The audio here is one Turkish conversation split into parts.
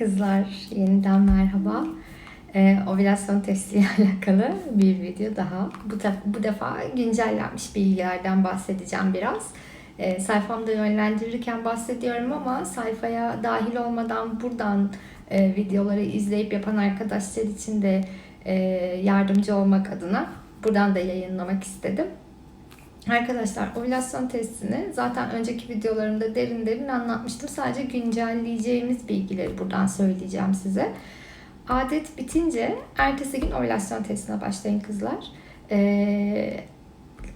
Kızlar yeniden merhaba. Ee, ovülasyon testiyle alakalı bir video daha. Bu, da, bu defa güncellenmiş bilgilerden bahsedeceğim biraz. Ee, sayfamda yönlendirirken bahsediyorum ama sayfaya dahil olmadan buradan e, videoları izleyip yapan arkadaşlar için de e, yardımcı olmak adına buradan da yayınlamak istedim. Arkadaşlar ovülasyon testini zaten önceki videolarımda derin derin anlatmıştım. Sadece güncelleyeceğimiz bilgileri buradan söyleyeceğim size. Adet bitince ertesi gün ovülasyon testine başlayın kızlar. Ee,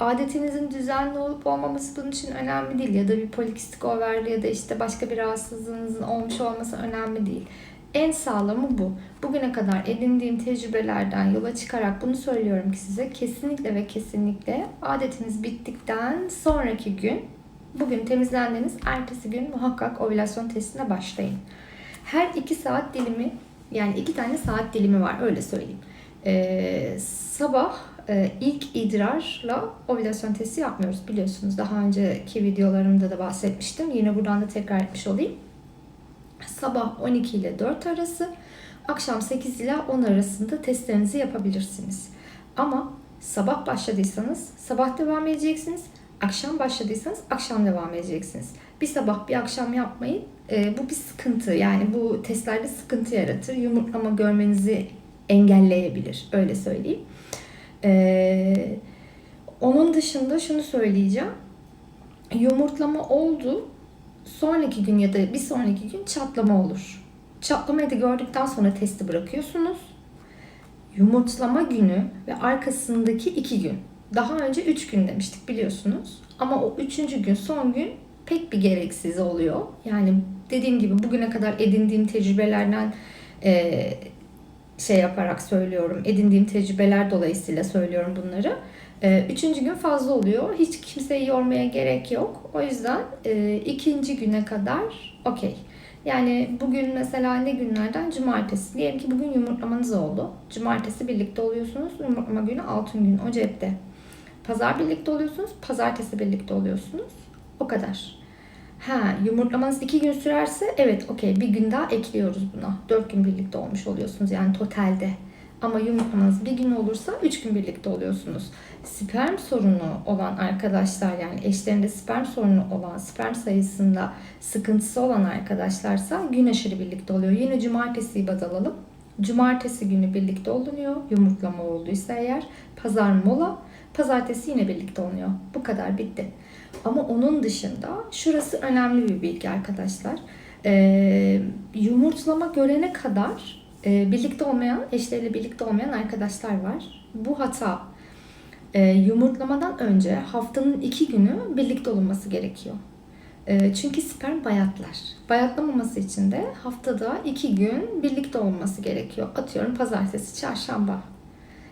adetinizin düzenli olup olmaması bunun için önemli değil. Ya da bir polikistik over ya da işte başka bir rahatsızlığınızın olmuş olması önemli değil. En sağlamı bu. Bugüne kadar edindiğim tecrübelerden yola çıkarak bunu söylüyorum ki size kesinlikle ve kesinlikle adetiniz bittikten sonraki gün bugün temizlendiğiniz ertesi gün muhakkak ovülasyon testine başlayın. Her iki saat dilimi yani iki tane saat dilimi var öyle söyleyeyim. Ee, sabah e, ilk idrarla ovülasyon testi yapmıyoruz biliyorsunuz. Daha önceki videolarımda da bahsetmiştim. Yine buradan da tekrar etmiş olayım. Sabah 12 ile 4 arası, akşam 8 ile 10 arasında testlerinizi yapabilirsiniz. Ama sabah başladıysanız sabah devam edeceksiniz. Akşam başladıysanız akşam devam edeceksiniz. Bir sabah bir akşam yapmayın. E, bu bir sıkıntı. Yani bu testlerde sıkıntı yaratır. Yumurtlama görmenizi engelleyebilir. Öyle söyleyeyim. E, onun dışında şunu söyleyeceğim. Yumurtlama oldu sonraki gün ya da bir sonraki gün çatlama olur. Çatlamayı da gördükten sonra testi bırakıyorsunuz. Yumurtlama günü ve arkasındaki iki gün. Daha önce üç gün demiştik biliyorsunuz. Ama o üçüncü gün son gün pek bir gereksiz oluyor. Yani dediğim gibi bugüne kadar edindiğim tecrübelerden e, şey yaparak söylüyorum. Edindiğim tecrübeler dolayısıyla söylüyorum bunları. E, üçüncü gün fazla oluyor. Hiç kimseyi yormaya gerek yok. O yüzden e, ikinci güne kadar okey. Yani bugün mesela ne günlerden? Cumartesi. Diyelim ki bugün yumurtlamanız oldu. Cumartesi birlikte oluyorsunuz. Yumurtlama günü altın gün o cepte. Pazar birlikte oluyorsunuz. Pazartesi birlikte oluyorsunuz. O kadar. Ha yumurtlamanız iki gün sürerse evet okey bir gün daha ekliyoruz buna. Dört gün birlikte olmuş oluyorsunuz yani totalde. Ama yumurtlamanız bir gün olursa üç gün birlikte oluyorsunuz. Sperm sorunu olan arkadaşlar yani eşlerinde sperm sorunu olan sperm sayısında sıkıntısı olan arkadaşlarsa gün aşırı birlikte oluyor. Yine cumartesiyi baz alalım. Cumartesi günü birlikte olunuyor. Yumurtlama olduysa eğer. Pazar mola. Pazartesi yine birlikte olunuyor. Bu kadar bitti. Ama onun dışında şurası önemli bir bilgi arkadaşlar. Ee, yumurtlama görene kadar e, birlikte olmayan, eşleriyle birlikte olmayan arkadaşlar var. Bu hata e, yumurtlamadan önce haftanın iki günü birlikte olunması gerekiyor. E, çünkü sperm bayatlar. Bayatlamaması için de haftada iki gün birlikte olması gerekiyor. Atıyorum pazartesi, çarşamba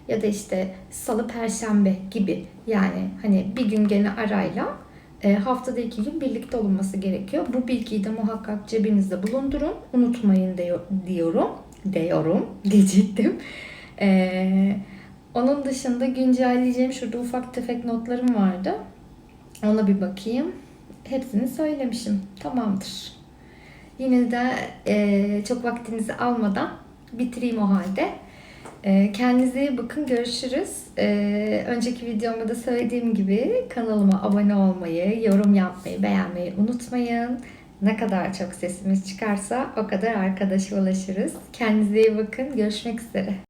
ya da işte salı, perşembe gibi. Yani hani bir gün gene arayla e, haftada iki gün birlikte olunması gerekiyor. Bu bilgiyi de muhakkak cebinizde bulundurun. Unutmayın diyor, diyorum. Diyorum. Diyecektim. Eee onun dışında güncelleyeceğim şurada ufak tefek notlarım vardı. Ona bir bakayım. Hepsini söylemişim. Tamamdır. Yine de e, çok vaktinizi almadan bitireyim o halde. E, kendinize iyi bakın. Görüşürüz. E, önceki videomda da söylediğim gibi kanalıma abone olmayı, yorum yapmayı, beğenmeyi unutmayın. Ne kadar çok sesimiz çıkarsa o kadar arkadaşa ulaşırız. Kendinize iyi bakın. Görüşmek üzere.